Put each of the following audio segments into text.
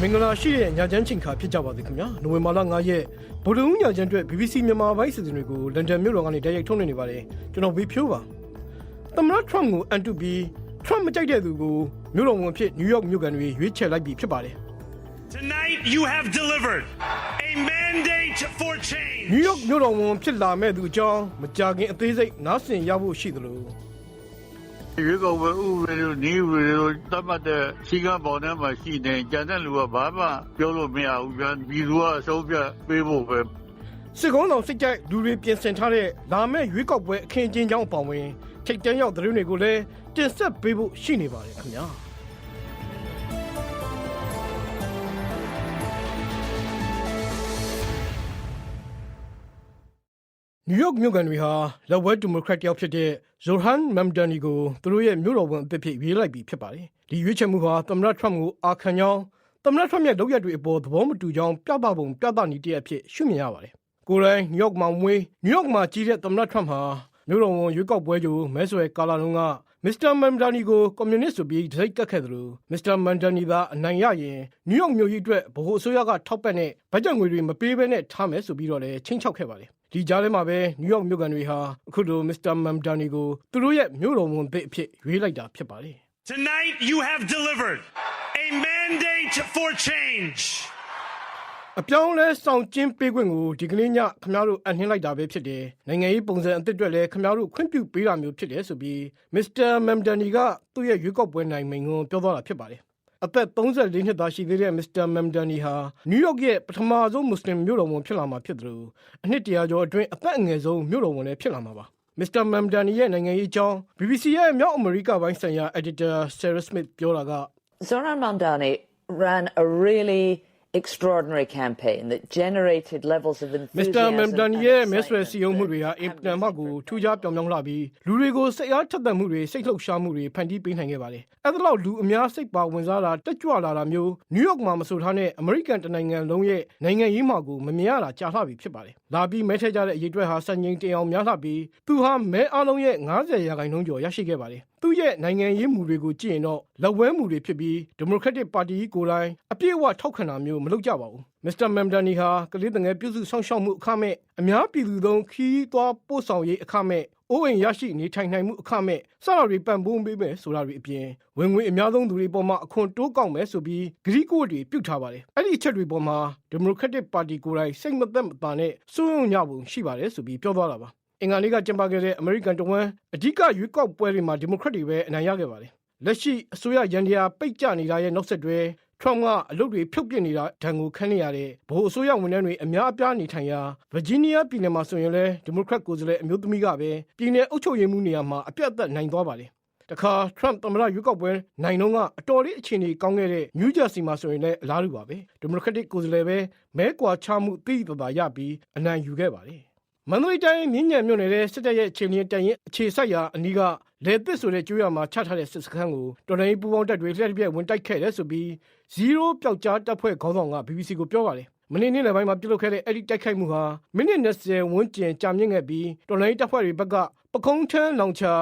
မင်္ဂလာရှိတဲ့ညချမ်းချိန်ခါဖြစ်ကြပါစေခင်ဗျာနိုဝင်ဘာလ9ရက်ဗုဒ္ဓဟူးညချမ်းအတွက် BBC မြန်မာပိုင်းစီစဉ်တွေကိုလန်ဒန်မြို့တော်ကနေတိုက်ရိုက်ထုတ်လွှင့်နေပါတယ်ကျွန်တော်ဝေဖြိုးပါသမ္မတထရမ့်ကိုအန်တူပြီးထရမ့်မကြိုက်တဲ့သူကိုမြို့တော်ဝန်ဖြစ်နယူးယောက်မြို့ကန်တွေရွေးချယ်လိုက်ပြီဖြစ်ပါတယ် Tonight, you have delivered a mandate for change. နယူးယောက်မြို့တော်ဝန်ဖြစ်လာမဲ့သူအကြောင်းမကြာခင်အသေးစိတ်နားဆင်ရဖို့ရှိသလို ရွေးကောက်ပွဲဥပဒေတို့နေဥပဒေတို့သတ်မှတ်တဲ့စီကံပေါ်ထဲမှာရှိနေကြတဲ့လူကဘာမှပြောလို့မရဘူးဗျာဒီလူကအဆုံးဖြတ်ပေးဖို့ပဲစစ်ကုန်းတော်စိတ်ကြိုက်လူတွေပြင်ဆင်ထားတဲ့လာမဲ့ရွေးကောက်ပွဲအခင်းအကျင်းကြောင်းအပောင်ဝင်ထိတ်တန်းရောက်သတင်းတွေကိုလည်းတင်ဆက်ပေးဖို့ရှိနေပါတယ်ခင်ဗျာ နယူးယောက်မြို့ကန်တွေဟာလက်ဝဲဒီမိုကရက်တယောက်ဖြစ်တဲ့ဇိုဟန်မမ်ဒန်နီကိုသူတို့ရဲ့မြို့တော်ဝန်အသစ်ဖြစ်ရွေးလိုက်ပြီးဖြစ်ပါတယ်။ဒီရွေးချယ်မှုဟာသမ္မတထရမ့်ကိုအာခံကြောင်းသမ္မတထရမ့်ရဲ့လုပ်ရက်တွေအပေါ်သဘောမတူကြောင်းပြသပုံပြသနည်းတစ်ရပ်ဖြစ်ရှုမြင်ရပါတယ်။ကိုယ်တိုင်နယူးယောက်မှာမွေးနယူးယောက်မှာကြီးတဲ့သမ္မတထရမ့်ဟာမြို့တော်ဝန်ရွေးကောက်ပွဲကြိုမဲဆွယ်ကာလာလုံးကမစ္စတာမန်ဒန်နီကိုကွန်မြူနစ်ဆိုပြီးဒိတ်ကတ်ခဲ့တယ်လို့မစ္စတာမန်ဒန်နီသာအနိုင်ရရင်နယူးယောက်မြို့ကြီးအတွက်ဗဟိုအစိုးရကထောက်ပံ့တဲ့ဘတ်ဂျက်ငွေတွေမပေးဘဲနဲ့ထားမယ်ဆိုပြီးတော့လည်းချင်းချောက်ခဲ့ပါတယ် ဒီကြားထဲမှာပဲနယူးယောက်မြို့ကန်တွေဟာအခုလိုမစ္စတာမန်ဒန်နီကိုသူတို့ရဲ့မြို့တော်ဝန်သစ်အဖြစ်ရွေးလိုက်တာဖြစ်ပါတယ် Tonight, you have delivered a mandate for change. အပြောင်းလဲဆောင်ကျင်းပေးခွင့်ကိုဒီကနေ့ညခမားတို့အနှင်းလိုက်တာပဲဖြစ်တယ်။နိုင်ငံရေးပုံစံအသစ်တွေလည်းခမားတို့ခွင့်ပြုပေးတာမျိုးဖြစ်တယ်ဆိုပြီးမစ္စတာမမ်ဒန်နီကသူ့ရဲ့ရွေးကောက်ပွဲနိုင်မိန်ကိုပြောသွားတာဖြစ်ပါတယ်။ အသက်34နှစ်သားရှိသေးတဲ့မစ္စတာမမ်ဒန်နီဟာနယူးယောက်ရဲ့ပထမဆုံးမွတ်စလင်မြို့တော်ဝန်ဖြစ်လာမှာဖြစ်တယ်လို့အနှစ်တရာကျော်အတွင်းအသက်အငယ်ဆုံးမြို့တော်ဝန်လည်းဖြစ်လာမှာပါ။မစ္စတာမမ်ဒန်နီရဲ့နိုင်ငံရေးအကြောင်း BBC ရဲ့မြောက်အမေရိကပိုင်းဆိုင်ရာ editor Sarah Smith ပြောတာက Zoran Mamdani ran a really extraordinary campaign that generated levels of မစ္စတာ enthusiasm မမ်ဒန် and ရဲ့မဲဆွယ် excitement စည်းရုံးမှုတွေဟာအင်ပတန်မှကိုထူးခြားပြောင်ပြောင်လာပြီးလူတွေကိုစိတ်အားထက်သန်မှုတွေစိတ်လှုပ်ရှားမှုတွေဖန်တီးပေးနိုင်ခဲ့ပါတယ်။အဲ့ဒါလောက်လူအများစိတ်ပါဝင်စားတာတက်ကြွလာတာမျိုးနယူးယောက်မှာမဆိုထားနဲ့အမေရိကန်တနိုင်ငံလုံးရဲ့နိုင်ငံရေးမှာကိုမမြင်ရတာကြာလှပြီဖြစ်ပါတယ်။လာပြီးမဲထည့်ကြတဲ့အရေးအတွက်ဟာစံချိန်တင်အောင်များလှပြီးသူဟာမဲအလုံးရဲ့90ရာခိုင်နှုန်းကျော်ရရှိခဲ့ပါတယ်။ သူ့ရဲ့နိုင်ငံရေးမူတွေကိုကြည့်ရင်တော့လက်ဝဲမူတွေဖြစ်ပြီးဒီမိုကရက်တစ်ပါတီကိုယ်တိုင်အပြည့်အဝထောက်ခံတာမျိုးမလုပ်ကြပါဘူး။မစ္စတာမမ်ဒန်နီဟာကလေးတငယ်ပြုစုဆောင်ရှောက်မှုအခမဲ့အများပြည်သူသုံးခီးသွားပို့ဆောင်ရေးအခမဲ့အိုးအိမ်ရရှိနေထိုင်နိုင်မှုအခမဲ့စတာတွေပံ့ပိုးပေးမယ်ဆိုတာတွေအပြင်ဝင်ငွေအများဆုံးသူတွေပေါ်မှာအခွန်တိုးကောက်မယ်ဆိုပြီးဂရီးကိုတွေပြုတ်ထားပါတယ်အဲ့ဒီအချက်တွေပေါ်မှာဒီမိုကရက်တစ်ပါတီကိုယ်တိုင်စိတ်မသက်မသာနဲ့စိုးရုံညပုံရှိပါတယ်ဆိုပြီးပြောသွားတာပါ အင်္ဂါနေ့ကကျင်းပခဲ့တဲ့အမေရိကန်တဝန်းအဓိကရွေးကောက်ပွဲတွေမှာဒီမိုကရက်တွေပဲအနိုင်ရခဲ့ပါတယ်လက်ရှိအစိုးရရန်တရားပိတ်ကြနေတာရဲ့နောက်ဆက်တွဲထရမ့်ကအလုပ်တွေဖြုတ်ပစ်နေတာဒဏ်ကိုခံနေရတဲ့ဗဟိုအစိုးရဝန်ထမ်းတွေအများအပြားနေထိုင်ရာဗာဂျီးနီးယားပြည်နယ်မှာဆိုရင်လည်းဒီမိုကရက်ကိုယ်စားလှယ်အမျိုးသမီးကပဲပြည်နယ်အုပ်ချုပ်ရေးမှူးနေရာမှာအပြတ်အသတ်နိုင်သွားပါတယ်တခါထရမ့်သမ္မတရွေးကောက်ပွဲနိုင်တော့ကအတော်လေးအခြေအနေကောင်းခဲ့တဲ့နယူးဂျာစီမှာဆိုရင်လည်းအလားတူပါပဲဒီမိုကရက်တစ်ကိုယ်စားလှယ်ပဲမဲကွာချမှုသိသိသာသာရပြီးအနိုင်ယူခဲ့ပါတယ် မန္တလေးတိုင်းမြင်းညံမြို့နယ်ရဲ့စစ်တပ်ရဲ့အခြေအနေတန်ရင်အခြေစိုက်ရာအနီးကလေသစ်ဆိုတဲ့ကျွေးရမှာချထားတဲ့စစ်စခန်းကိုတော်လိုင်းပူပေါင်းတပ်တွေလျှက်ပြက်ဝင်တိုက်ခဲ့တယ်ဆိုပြီးဇီရိုပျောက်ကြားတပ်ဖွဲ့ခေါင်းဆောင်က BBC ကိုပြောပါတယ်မနေ့နေ့လယ်ပိုင်းမှာပြုလုပ်ခဲ့တဲ့အဲ့ဒီတိုက်ခိုက်မှုဟာမိနစ်20ဝန်းကျင်ကြာမြင့်ခဲ့ပြီးတော်လိုင်းတပ်ဖွဲ့တွေဘက်ကပကုံးထန်းလောင်ချာ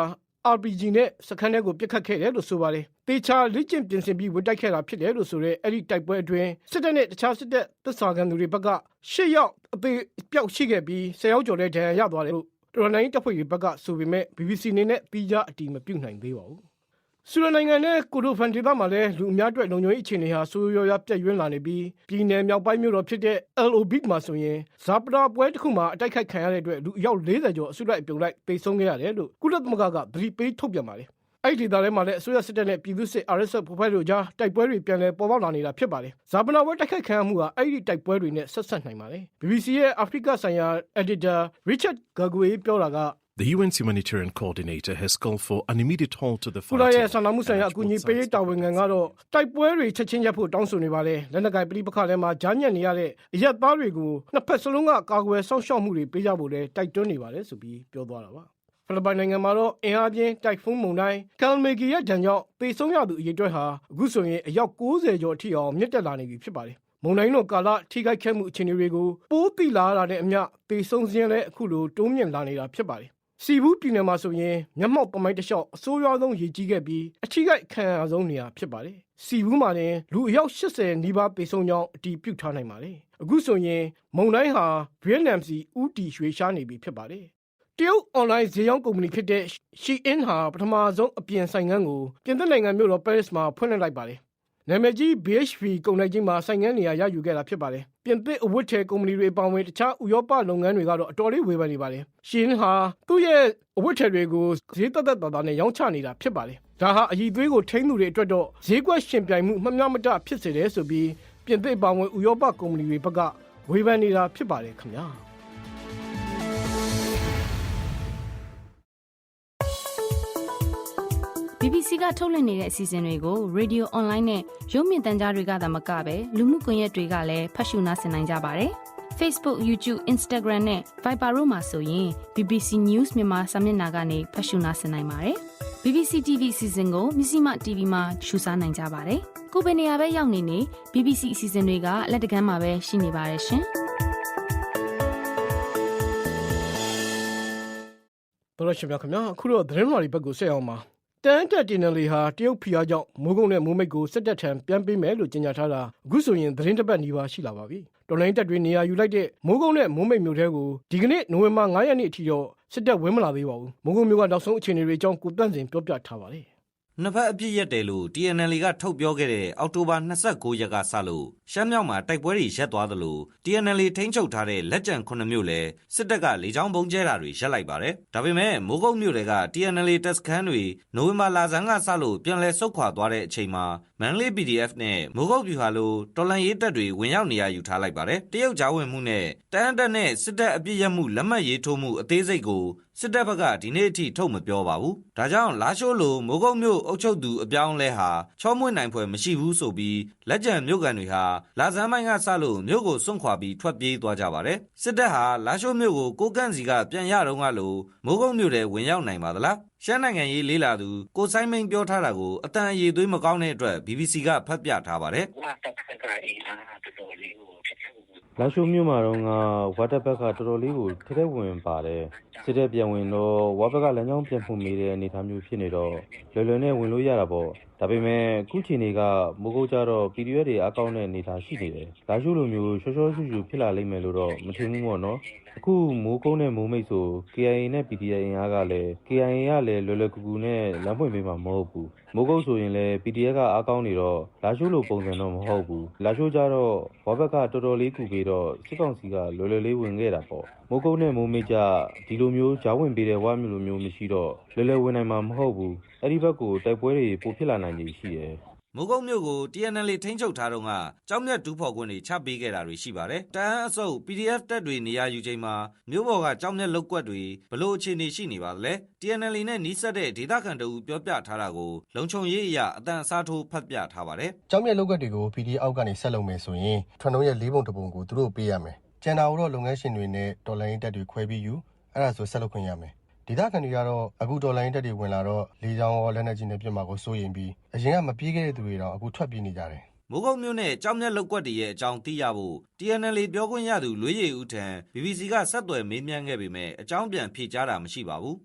RPG နဲ့စခန်းထဲကိုပြစ်ခတ်ခဲ့တယ်လို့ဆိုပါတယ်။ တေချာလက်ကျင့်ပြင်ဆင်ပြီးဝင်တိုက်ခဲ့တာဖြစ်တယ်လို့ဆိုရဲအဲ့ဒီတိုက်ပွဲအတွင်းစစ်တပ်နဲ့တခြားစစ်တပ်တပ်စာခံသူတွေဘက်က၈ယောက်အသေးပျောက်ရှိခဲ့ပြီး၁၀ယောက်ကျော်လည်းဒဏ်ရာရသွားတယ်လို့တော်လိုင်းတပ်ဖွဲ့တွေဘက်ကဆိုပေမဲ့ BBC အနေနဲ့ပြီးကြအတီးမပြုတ်နိုင်သေးပါဘူး။ဆူဒန်နိုင်ငံနဲ့ကိုဒိုဖန်ဒေသမှာလည်းလူအများအတွက်လုံခြုံရေးအခြေအနေဟာဆိုးရွားရွားပြည့်ရွံ့လာနေပြီးပြည်내မြောက်ပိုင်းမြို့တော်ဖြစ်တဲ့ LOB မှာဆိုရင်ဇာပတာပွဲတစ်ခုမှာအတိုက်ခိုက်ခံရတဲ့အတွက်လူအယောက်40ကျော်အစုလိုက်အပြုံလိုက်တိတ်ဆုံးခဲ့ရတယ်လို့ကုလသမဂ္ဂကသတိပေးထုတ်ပြန်ပါတယ်။ အဲ့ဒီဒေသထဲမှာလည်းအစိုးရစစ်တပ်နဲ့ပြည်သူ့စစ် RSF ဖွဲ့ဖွဲ့တို့ကြားတိုက်ပွဲတွေပြန်လည်ပေါ်ပေါက်လာနေတာဖြစ်ပါတယ်။ဇာပနာပွဲတိုက်ခိုက်ခံရမှုဟာအဲ့ဒီတိုက်ပွဲတွေနဲ့ဆက်ဆက်နိုင်ပါတယ်။ BBC ရဲ့အာဖရိကဆိုင်ရာ editor Richard Gagwe ပြောတာက The UN's humanitarian coordinator has called for an immediate halt to the ကုလ fighting. ရဲ့ဆန္ဒမှုဆိုင်ရာအကူအညီပေးရေးတာဝန်ခံကတော့တိုက်ပွဲတွေချက်ချင်းရပ်ဖို့တောင်းဆိုနေပါတယ်လက်နက်ကိုင်ပဋိပက္ခထဲမှာဂျာညက်နေရတဲ့အရက်သားတွေကိုနှစ်ဖက်စလုံးကကာကွယ်စောင့်ရှောက်မှုတွေပေးကြဖို့လည်းတိုက်တွန်းနေပါတယ်ဆိုပြီးပြောသွားတာပါ ဖိလစ်ပိုင်နိုင်ငံမှာတော့အင်အားပြင်းတိုက်ဖုန်းမုန်တိုင်းကယ်မီဂီရဲ့ဒဏ်ကြောင့်သေဆုံးရသူအရေအတွက်ဟာအခုဆိုရင်အယောက်90ကျော်အထိအောင်မြင့်တက်လာနေပြီဖြစ်ပါတယ်မုန်တိုင်းတို့ကာလထိခိုက်ခဲ့မှုအခြေအနေတွေကိုပိုးတိလာရတာနဲ့အမျှသေဆုံးခြင်းလည်းအခုလိုတိုးမြင့်လာနေတာဖြစ်ပါတယ်စီဘူးပြည်နယ်မှာဆိုရင်မျက်မှောက်ပမိုင်းတစ်လျှောက်အဆိုးရွားဆုံးရည်ကြီးခဲ့ပြီးအထိခိုက်ခံရဆုံးနေရာဖြစ်ပါတယ်။စီဘူးမှာလည်းလူအယောက်80နီးပါးပေဆုံးကြောင်းအတည်ပြုထားနိုင်ပါတယ်။အခုဆိုရင်မုံတိုင်းဟာဗီယက်နမ်စီဥတီရွှေရှားနေပြီဖြစ်ပါတယ်။ တရုတ်အွန်လိုင်းဈေးရောင်းကုမ္ပဏီဖြစ်တဲ့ Shein ဟာပထမဆုံးအပြင်ဆိုင်ငန်းကိုပြင်သစ်နိုင်ငံမြို့တော်ပဲရစ်မှာဖွင့်လှစ်လိုက်ပါတယ်။နာမည်ကြီး BHP ကုန်တိုက်ကြီးမှာဆိုင်ငန်းနေရာရယူခဲ့တာဖြစ်ပါတယ်။ပြင်သစ်အဝတ်ထည်ကုမ္ပဏီတွေအပါအဝင်တခြားဥရောပလုပ်ငန်းတွေကတော့အတော်လေးဝေဖန်နေပါတယ်။ရှင်ဟာသူ့ရဲ့အဝတ်ထည်တွေကိုဈေးသက်သက်သာသာနဲ့ရောင်းချနေတာဖြစ်ပါတယ်။ဒါဟာအည်သွေးကိုထိန်းသူတွေအတွက်တော့ဈေးကွက်ရှင်ပြိုင်မှုမမျှမတဖြစ်စေတယ်ဆိုပြီးပြင်သစ်အပါအဝင်ဥရောပကုမ္ပဏီတွေဘက်ကဝေဖန်နေတာဖြစ်ပါတယ်ခင်ဗျာ။ ထုတ်လွှင့်နေတဲ့အစီအစဉ်တွေကို Radio Online နဲ့ရုပ်မြင်သံကြားတွေကသာမကဘဲလူမှုကွန်ရက်တွေကလည်းဖတ်ရှုနားဆင်နိုင်ကြပါတယ်။ Facebook, YouTube, Instagram နဲ့ Viber တို့မှာဆိုရင် BBC News မြန်မာစာမျက်နှာကနေဖတ်ရှုနားဆင်နိုင်ပါတယ်။ BBC TV အစီအစဉ်ကိုမြစည်းမ TV မှာရှုစားနိုင်ကြပါတယ်။ကိုယ်ပဲနေရာပဲရောက်နေနေ BBC အစီအစဉ်တွေကအလက်တကမ်းမှာပဲရှိနေပါတယ်ရှင်။တော်တော်ရှင်ပြခင်ဗျာအခုတော့သတင်းမာတွေဘက်ကိုဆက်အောင်ပါ တန်တက်တင်နယ်လီဟာတရုတ်ဖီအားကြောင့်မိုးကုတ်နဲ့မိုးမိတ်ကိုစစ်တပ်ထံပြန်ပေးမယ်လို့ကြေညာထားတာအခုဆိုရင်သတင်းတစ်ပတ်နီးပါးရှိလာပါပြီတော်လိုင်းတက်တွေနေရာယူလိုက်တဲ့မိုးကုတ်နဲ့မိုးမိတ်မြို့ထဲကိုဒီကနေ့နိုဝင်ဘာ9ရက်နေ့အထိတော့စစ်တပ်ဝင်မလာသေးပါဘူးမိုးကုတ်မြို့ကနောက်ဆုံးအခြေအနေတွေအကြောင်းကိုတန့်စင်ပြောပြထားပါတယ် နှစ်ဖက်အပြစ်ရက်တယ်လို့ TNL ကထုတ်ပြောခဲ့တဲ့ အောက်တိုဘာ29ရက်ကစလို့ ရှမ်းမြောက်မှာ တိုက်ပွဲတွေ ရပ်သွားသလို TNL ထိန်းချုပ်ထားတဲ့ လက်ကျန်9မြို့လည်း စစ်တပ်က လေကြောင်းပုံကျဲတာတွေ ရပ်လိုက်ပါတယ်။ဒါပေမဲ့ မိုးကုတ်မြို့တွေက TNL တပ်စခန်းတွေ နိုဝင်ဘာလဆန်းကစလို့ ပြန်လည်ဆုတ်ခွာသွားတဲ့အချိန်မှာ မန်လေး PDF နဲ့မိုးကုတ်ပြူဟာလိုတော်လန်ရေးတပ်တွေဝင်ရောက်နေရယူထားလိုက်ပါတယ်။တရုတ်ကြားဝင်မှုနဲ့တန်တက်နဲ့စစ်တပ်အပြစ်ရက်မှုလက်မှတ်ရေးထိုးမှုအသေးစိတ်ကိုစစ်တပ်ဘက်ကဒီနေ့အထိထုတ်မပြောပါဘူး။ဒါကြောင့်လာရှိုးလိုမိုးကုတ်မြို့အုပ်ချုပ်သူအပြောင်းလဲဟာချောမွေ့နိုင်ဖွယ်မရှိဘူးဆိုပြီးလက်ကျန်မြို့ကန်တွေဟာလာဇန်ပိုင်းကစလို့မြို့ကိုစွန့်ခွာပြီးထွက်ပြေးသွားကြပါတယ်။စစ်တပ်ဟာလာရှိုးမြို့ကိုကိုကန့်စီကပြန်ရတော့ကလို့မိုးကုတ်မြို့ထဲဝင်ရောက်နိုင်ပါသလား။ ရှမ်းနိုင်ငံရေးလေးလာသူကိုဆိုင်မင်းပြောထားတာကိုအတန်အရေးသွေးမကောင်းတဲ့အတွက် BBC ကဖတ်ပြထားပါတယ်။ဝါတပ်ဖက်ကအေးလားတော်တော်လေးကိုဖြစ်ဖြစ်လောက်ရှုံမြို့မှာတော့ကဝါတပ်ဘက်ကတော်တော်လေးကိုထက်ထက်ဝင်ပါတယ်စစ်တဲ့ပြန်ဝင်တော့ဝါဘက်ကလမ်းကြောင်းပြန်ဖွင့်မိတဲ့အနေအထားမျိုးဖြစ်နေတော့လွယ်လွယ်နဲ့ဝင်လို့ရတာပေါ့ဒါပေမဲ့ခုချိန်တွေကမိုးကုတ်ကြတော့ PDF တွေအကောင့်နဲ့အနေအထားရှိနေတယ်လောက်ရှုလိုမျိုးရှော့ရှော့ရှူရှူဖြစ်လာလိမ့်မယ်လို့တော့မထင်ဘူးပေါ့နော် အခုမိုးကုန်းနဲ့မိုးမိတ်ဆို KIA နဲ့ PDA အင်အားကလည်း KIA ကလည်းလွယ်လွယ်ကူကူနဲ့လမ်းပွင့်ပေးမှာမဟုတ်ဘူးမိုးကုတ်ဆိုရင်လည်း PDF ကအားကောင်းနေတော့လာရှိုးလိုပုံစံတော့မဟုတ်ဘူးလာရှိုးကြတော့ဝါဘက်ကတော်တော်လေးကူပြီးတော့စစ်ကောင်စီကလွယ်လွယ်လေးဝင်ခဲ့တာပေါ့မိုးကုတ်နဲ့မိုးမိတ်ကြဒီလိုမျိုးဂျားဝင်ပေးတဲ့ဝါမျိုးလိုမျိုးမရှိတော့လွယ်လွယ်ဝင်နိုင်မှာမဟုတ်ဘူးအဲ့ဒီဘက်ကိုတိုက်ပွဲတွေပိုဖြစ်လာနိုင်ခြေရှိတယ် မိုးကုတ်မြို့ကို TNL ထိန်းချုပ်ထားတော့ကကြောင်မြတ်ဒူးဖော်ခွင့်တွေ ချပေးခဲ့တာတွေ ရှိပါတယ်။တအန်းအစုပ် PDF တပ်တွေ နေရာယူချိန်မှာ မြို့ပေါ်ကကြောင်မြတ်လုတ်ကွက်တွေဘလို့အခြေအနေ ရှိနေပါသလဲ။ TNL နဲ့နှီးစပ်တဲ့ ဒေသခံတို့ပြောပြထားတာကို လုံခြုံရေးအရာအတန်အစားထိုး ဖတ်ပြထားပါတယ်။ကျောင်းမြတ်လောက်ကတ်တွေကို PD အောက်ကနေ ဆက်လုပ်မယ်ဆိုရင် ထွန်တုံးရဲ့ လေးပုံတစ်ပုံကို သူတို့ပေးရမယ်။ကျန်တာကိုတော့ လုပ်ငန်းရှင်တွေနဲ့ တော်လိုင်းတက်တွေ ခွဲပြီးယူ အဲ့ဒါဆို ဆက်လုပ်ခွင့်ရမယ်။ ဒေသခံတွေကတော့အခုတော်လိုင်းတက်တွေဝင်လာတော့လေကြောင်းရောလက်နက်ကြီးနဲ့ပြစ်မှာကိုစိုးရင်ပြီးအရင်ကမပြေးခဲ့တဲ့သူတွေတော့အခုထွက်ပြေးနေကြတယ်မိုးကုတ်မြို့နဲ့ကြောင်မြတ်လုတ်ကွက်တွေရဲ့အကြောင်းသိရဖို့ TNL ပြောခွင့်ရသူလွေးရည်ဦးထံ BBC ကဆက်သွယ်မေးမြန်းခဲ့ပေမဲ့အကြောင်းပြန်ဖြေကြားတာမရှိပါဘူး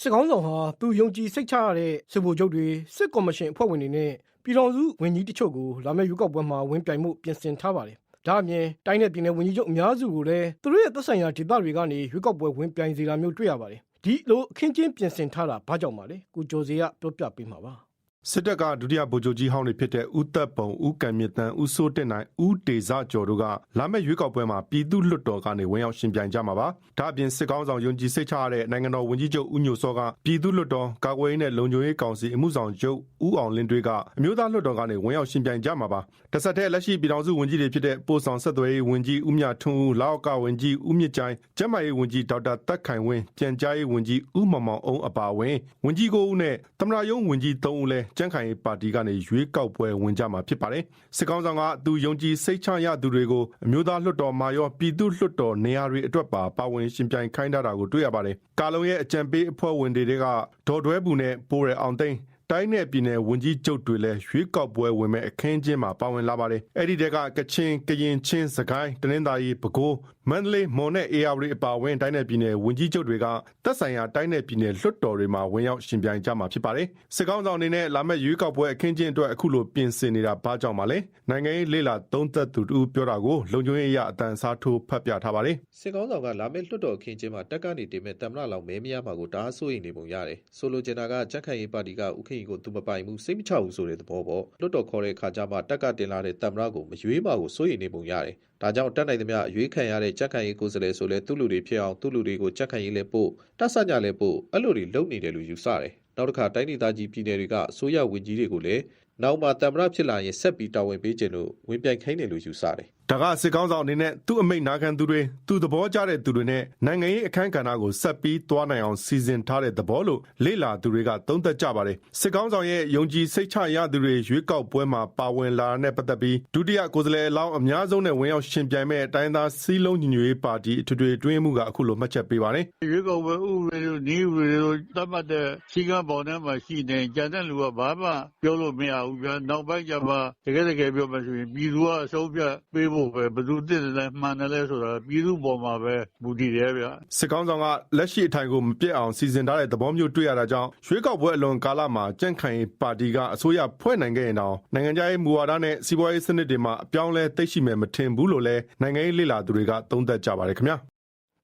စစ်ကောင်းဆောင်ဟာသူယုံကြည်စိတ်ချရတဲ့စစ်ဗိုလ်ချုပ်တွေစစ်ကော်မရှင်အဖွဲ့ဝင်တွေနဲ့ပြည်တော်စုဝန်ကြီးတချို့ကိုလာမယ့်ရွေးကောက်ပွဲမှာဝင်ပြိုင်မှုပြင်ဆင်ထားပါတယ်။ဒါအပြင်တိုင်းနယ်ပြည်နယ်ဝန်ကြီးချုပ်အများစုကိုလည်းသူတို့ရဲ့သက်ဆိုင်ရာဒေသတွေကနေရွေးကောက်ပွဲဝင်ပြိုင်စေတာမျိုးတွေ့ရပါတယ်။ ဒီလိုအခင်းချင်းပြင်ဆင်ထားတာဘာကြောင့်ပါလဲ။ကိုကျော်စီကပြောပြပေးမှာပါ စစ်တပ်ကဒုတိယဗိုလ်ချုပ်ကြီးဟောင်းတွေဖြစ်တဲ့ဦးသက်ပုံဦးကံမြင့်တန်းဦးစိုးတက်နိုင်ဦးတေဇကျော်တို့ကလာမယ့်ရွေးကောက်ပွဲမှာပြည်သူ့လွှတ်တော်ကနေဝင်ရောက်ရှင်ပြိုင်ကြမှာပါဒါအပြင်စစ်ကောင်းဆောင်ယုံကြည်စိတ်ချရတဲ့နိုင်ငံတော်ဝန်ကြီးချုပ်ဦးညိုစောကပြည်သူ့လွှတ်တော်ကာကွယ်ရေးနဲ့လုံခြုံရေးကောင်စီအမှုဆောင်ချုပ်ဦးအောင်လင်းတွေကအမျိုးသားလွှတ်တော်ကနေဝင်ရောက်ရှင်ပြိုင်ကြမှာပါတစ်ဆက်တည်းလက်ရှိပြည်ထောင်စုဝန်ကြီးတွေဖြစ်တဲ့ပို့ဆောင်ဆက်သွယ်ရေးဝန်ကြီးဦးမြထွန်းဦးလောက်ကာဝန်ကြီးဦးမြင့်ချိုင်ကျန်းမာရေးဝန်ကြီးဒေါက်တာတက်ခိုင်ဝင်းပြန်ကြားရေးဝန်ကြီးဦးမောင်မောင်အောင်အပါအဝင်ဝန်ကြီးကိုဦးနဲ့သမရယုံဝန်ကြီး၃ဦးလဲကျန်းခိုင်ရေးပါတီကနေရွေးကောက်ပွဲဝင်ကြမှာဖြစ်ပါတယ်စစ်ကောင်းဆောင်ကသူယုံကြည်စိတ်ချရသူတွေကိုအမျိုးသားလွှတ်တော်မှာရောပြည်သူ့လွှတ်တော်နေရာတွေအတွက်ပါပါဝင်ရှင်ပြိုင်ခိုင်းထားတာကိုတွေ့ရပါတယ်ကာလုံရဲ့အကြံပေးအဖွဲ့ဝင်တွေကဒေါ်တွဲဘူးနဲ့ပိုးရအောင်သိန်းတိုင်းနယ်ပြည်နယ်ဝန်ကြီးချုပ်တွေလည်းရွေးကောက်ပွဲဝင်မဲ့အခင်းချင်းမှာပါဝင်လာပါတယ်။အဲ့ဒီတဲကကချင်ကရင်ချင်းစကိုင်းတနင်္သာရီပဲခူး မန္တလေးမော်နဲ့အေယာဝတီအပါအဝင်တိုင်းနယ်ပြည်နယ်ဝန်ကြီးချုပ်တွေကတက်ဆိုင်ရာတိုင်းနယ်ပြည်နယ်လွှတ်တော်တွေမှာဝင်ရောက်ရှင်ပြိုင်ကြမှာဖြစ်ပါတယ်။စစ်ကောင်းဆောင်အနေနဲ့လာမယ့်ရွေးကောက်ပွဲအခင်းချင်းအတွက်အခုလိုပြင်ဆင်နေတာဘာကြောင့်ပါလဲ။နိုင်ငံရေးလေလာသုံးသက်သူတူပြောတာကိုလုံခြုံရေးအရအတန်စားထိုးဖတ်ပြထားပါတယ်။စစ်ကောင်းဆောင်ကလာမယ့်လွှတ်တော်အခင်းချင်းမှာတက်ကနေတင်မဲ့တမ္မလောက်မဲမရမှာကိုဒါအစိုးရိမ်နေပုံရတယ်။ဆိုလိုချင်တာကကြက်ခိုင်ရေးပါတီကဥက္ကဋ္ဌကိုသူမပိုင်ဘူးစိတ်မချဘူးဆိုတဲ့သဘောပေါ့။လွှတ်တော်ခေါ်တဲ့အခါကျမှတက်ကတင်လာတဲ့တမ္မကိုမရွေးမှာကိုစိုးရိမ်နေပုံရတယ်။ဒါကြောင့်တက်နိုင်သမျှအရွေးခံရတဲ့ကြက်ခိုင်ရေးကိုယ်စားလှယ်ဆိုလဲသူ့လူတွေဖြစ်အောင်သူ့လူတွေကိုကြက်ခိုင်ရေးလဲပို့တက်ဆညလဲပို့အဲ့လိုတွေလုပ်နေတယ်လို့ယူဆတယ်။နောက်တစ်ခါတိုင်းဒေသကြီးပြည်နယ်တွေကအစိုးရဝန်ကြီးတွေကိုလည်းနောက်မှတမ္မဖြစ်လာရင်ဆက်ပြီးတာဝန်ပေးခြင်းလို့ဝင်ပြိုင်ခိုင်းတယ်လို့ယူဆတယ်။ ဒါကစစ်ကောင်းဆောင်အနေနဲ့သူ့အမိန့်နာခံသူတွေသူသဘောကျတဲ့သူတွေနဲ့နိုင်ငံရေးအခမ်းကဏ္ဍကိုဆက်ပြီးသွားနိုင်အောင်စီစဉ်ထားတဲ့သဘောလို့လေ့လာသူတွေကသုံးသပ်ကြပါတယ်စစ်ကောင်းဆောင်ရဲ့ယုံကြည်စိတ်ချရသူတွေရွေးကောက်ပွဲမှာပါဝင်လာတဲ့ပတ်သက်ပြီးဒုတိယကိုယ်စားလှယ်အလောင်းအများဆုံးနဲ့ဝင်ရောက်ရှင်ပြိုင်မဲ့အတိုင်းသားစီးလုံးညီညွတ်ရေးပါတီအထွေထွေတွင်းမှုကအခုလိုမှတ်ချက်ပေးပါတယ်ရွေးကောက်ပွဲဥပဒေတို့ဤဥပဒေတို့သတ်မှတ်တဲ့စီကံပေါ်ထဲမှာရှိနေကြတဲ့လူကဘာမှပြောလို့မရဘူးဗျာနောက်ပိုင်းကျမှတကယ်တကယ်ပြောမှဆိုရင်ပြည်သူကအဆုံးဖြတ်ပေးဖို့ပဲဘယ်သူတစ်တယ်လဲမှန်တယ်လဲဆိုတာပြည်သူပေါ်မှာပဲမူတည်တယ်ဗျာစစ်ကောင်းဆောင်ကလက်ရှိအထိုင်ကိုမပြတ်အောင်စီစဉ်ထားတဲ့သဘောမျိုးတွေ့ရတာကြောင့်ရွေးကောက်ပွဲအလွန်ကာလမှာကြန့်ခိုင်ပါတီကအစိုးရဖွဲ့နိုင်ခဲ့ရင်တောင်နိုင်ငံခြားရေးမူဝါဒနဲ့စီးပွားရေးစနစ်တွေမှာအပြောင်းလဲသိရှိမယ်မထင်ဘူးလို့လည်းနိုင်ငံရေးလေ့လာသူတွေကသုံးသပ်ကြပါတယ်ခင်ဗျာ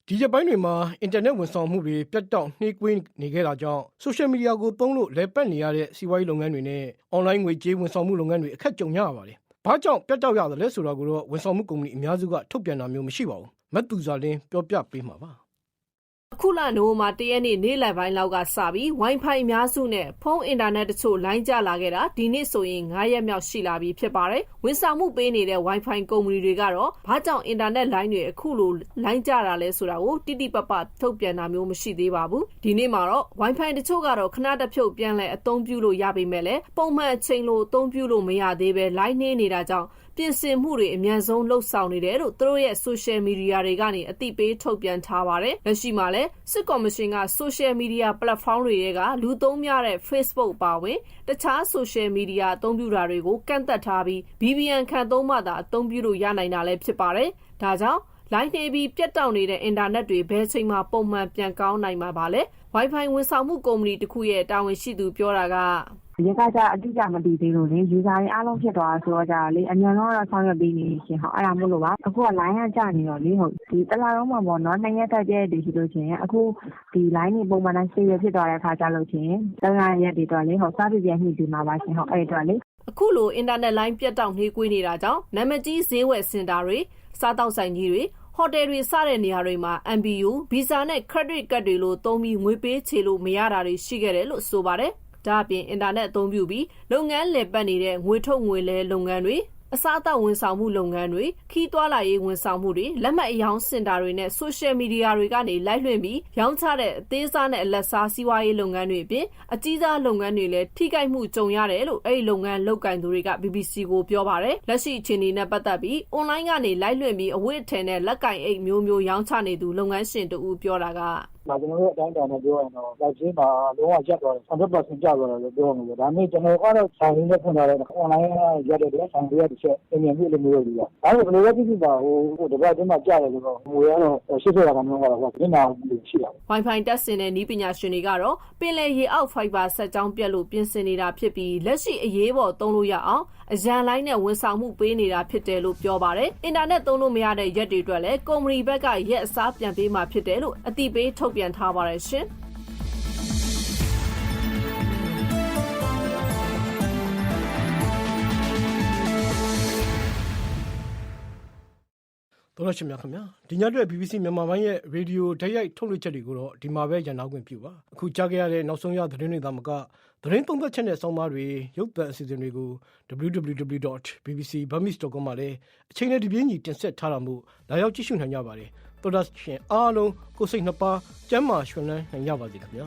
ဒီရက်ပိုင်းတွေမှာအင်တာနက်ဝန်ဆောင်မှုတွေပြတ်တောက်နှေးကွေးနေခဲ့တာကြောင့်ဆိုရှယ်မီဒီယာကိုသုံးလို့လဲပတ်နေရတဲ့စီးပွားရေးလုပ်ငန်းတွေနဲ့အွန်လိုင်းငွေကြေးဝန်ဆောင်မှုလုပ်ငန်းတွေအခက်ကြုံကြရပါတယ်။ ဘာကြောင့်ပြတ်တောက်ရတယ်လဲဆိုတာကိုတော့ဝန်ဆောင်မှုကုမ္ပဏီအများစုကထုတ်ပြန်တာမျိုးမရှိပါဘူး။မတ်သူဇာလင်းပြောပြပေးမှာပါ။ အခုလနိုဝင်ဘာ၁ရက်နေ့နေ့လယ်ပိုင်းလောက်ကစပြီး Wi-Fi အများစုနဲ့ဖုန်းအင်တာနက်တချို့လိုင်းကျလာခဲ့တာဒီနေ့ဆိုရင်9ရက်မြောက်ရှိလာပြီဖြစ်ပါတယ်။ဝန်ဆောင်မှုပေးနေတဲ့ Wi-Fi ကုမ္ပဏီတွေကတော့ဘာကြောင့်အင်တာနက်လိုင်းတွေအခုလိုလိုင်းကျတာလဲဆိုတာကိုတိတိပပထုတ်ပြန်တာမျိုးမရှိသေးပါဘူး။ဒီနေ့မှာတော့ Wi-Fi တချို့ကတော့ခဏတစ်ဖြုတ်ပြန်လဲအသုံးပြုလို့ရပေမဲ့လည်းပုံမှန်အချိန်လိုအသုံးပြုလို့မရသေးပဲလိုင်းနှင်းနေတာကြောင့် ပြင်ဆင်မှုတွေအများဆုံးလှုပ်ဆောင်နေတယ်လို့သူတို့ရဲ့ social media တွေကနေအသိပေးထုတ်ပြန်ထားပါတယ်။လက်ရှိမှာလည်းစစ်ကော်မရှင်က social media platform တွေကလူသုံးများတဲ့ Facebook ပါဝင်တခြား social media အသုံးပြုတာတွေကိုကန့်သက်ထားပြီး VPN ခံသုံးမှသာအသုံးပြုလို့ရနိုင်တာလည်းဖြစ်ပါတယ်။ဒါကြောင့်လိုင်းနေပြီးပြတ်တောက်နေတဲ့အင်တာနက်တွေဘယ်ချိန်မှပုံမှန်ပြန်ကောင်းနိုင်မှာပါလဲ Wi-Fi ဝန်ဆောင်မှုကုမ္ပဏီတစ်ခုရဲ့တာဝန်ရှိသူပြောတာက ရက်ကကြအတိအကျမတည်သေးလို့လေယူဇာတွေအားလုံးဖြစ်သွားဆိုတော့ကြလေအမြန်ဆုံးတော့ဆောင်ရွက်ပေးနေရှင်ဟုတ်အဲ့ဒါမို့လို့ပါအခုက line ကကြာနေတော့လေဟုတ်ဒီတလားလုံးမှာပေါ့နော်နှစ်ရက်တက်ပြည့်တည်ရှိလို့ချင်းအခုဒီ line တွေပုံမှန်တိုင်းဆေးရဖြစ်သွားတဲ့အခါကျလို့ချင်းတလားရက်တွေတော့လေဟုတ်စားပြည့်ပြည့်ညှိပြီးမှာပါရှင်ဟုတ်အဲ့တော့လေအခုလိုအင်တာနက်လိုင်းပြတ်တောက်နှေးကွေးနေတာကြောင့်နာမည်ကြီးဈေးဝယ်စင်တာတွေစားတောက်ဆိုင်ကြီးတွေဟိုတယ်တွေစတဲ့နေရာတွေမှာ MBU Visa နဲ့ Credit Card တွေလိုသုံးပြီးငွေပေးချေလို့မရတာတွေရှိခဲ့တယ်လို့ဆိုပါတယ်။ ဒါအပြင်အင်တာနက်အသုံးပြုပြီးလုပ်ငန်းလည်ပတ်နေတဲ့ငွေထုတ်ငွေလဲလုပ်ငန်းတွေအစားအသောက်ဝန်ဆောင်မှုလုပ်ငန်းတွေခီးသွွာလာရေးဝန်ဆောင်မှုတွေလက်မှတ်အယောင်စင်တာတွေနဲ့ဆိုရှယ်မီဒီယာတွေကနေလိုက်လွှင့်ပြီးရောင်းချတဲ့အသေးစားနဲ့အလက်စားစီးပွားရေးလုပ်ငန်းတွေအပြင်အကြီးစားလုပ်ငန်းတွေလည်းထိခိုက်မှုကြုံရတယ်လို့အဲ့ဒီလုပ်ငန်းလုပ်ကင်သူတွေက BBC ကိုပြောပါတယ်လက်ရှိအခြေအနေနဲ့ပတ်သက်ပြီး online ကနေလိုက်လွှင့်ပြီးအဝတ်အထည်နဲ့လက်ကင်အိတ်မျိုးမျိုးရောင်းချနေသူလုပ်ငန်းရှင်တူပြောတာကဒါ ကျွန်တော်တို့အတိုင်းအတာနဲ့ ပြောရင်တော့လိုက်ချင်းမှာ လုံးဝရက်သွားတယ်100%ကျသွားတယ်လို့ ပြောမှာပဲဒါပေမဲ့ ကျွန်တော်ကတော့ ဆိုင်ရင်းနဲ့ဖွင့်ထားတဲ့ online ရက်တဲ့တဲ့ဆိုင်တွေကတစ်ချက်အမြင်ပြလို့မျိုးလို့ရဒါပေမဲ့ ဘယ်လိုပဲဖြစ်ဖြစ်ပါဟိုဟိုတပတ်ချင်းမှာကြာတယ်ဆိုတော့ ငွေကတော့80ရာခိုင်နှုန်းကတော့ညနာရှိတာ Wi-Fi တက်စင်တဲ့ဤပညာရှင်တွေကတော့ ပင်လယ်ရေအောက် fiber ဆက်ကြောင်းပြက်လို့ ပြင်ဆင်နေတာဖြစ်ပြီး လက်ရှိ အရေးပေါ်သုံးလို့ရအောင် အရန်လိုင်းနဲ့ဝန်ဆောင်မှုပေးနေတာဖြစ်တယ်လို့ပြောပါတယ်။အင်တာနက်သုံးလို့မရတဲ့ရက်တွေအတွက်လည်းကုမ္ပဏီဘက်ကရက်အစားပြန်ပေးမှာဖြစ်တယ်လို့အသိပေးထုတ်ပြန်ထားပါတယ်ရှင်။ တော်တော်ရှင်များခင်ဗျာဒီညအတွက် BBC မြန်မာပိုင်းရဲ့ရေဒီယိုဓာတ်ရိုက်ထုတ်လွှင့်ချက်တွေကိုတော့ဒီမှာပဲရန်နာခွင့်ပြုပါအခုကြားခဲ့ရတဲ့နောက်ဆုံးရသတင်းတွေသာမကသတင်းသုံးသပ်ချက်နဲ့ဆောင်းပါးတွေရုပ်သံအစီအစဉ်တွေကို www.bbcburmese.com မှာလည်းအချိန်နဲ့ဒီပြင်းကြီးတင်ဆက်ထားတာမို့လာရောက်ကြည့်ရှုနိုင်ကြပါတယ်တော်တော်ရှင်အားလုံးကိုယ်စိတ်နှစ်ပါးကျမ်းမာရွှင်လန်းနိုင်ကြပါစေခင်ဗျာ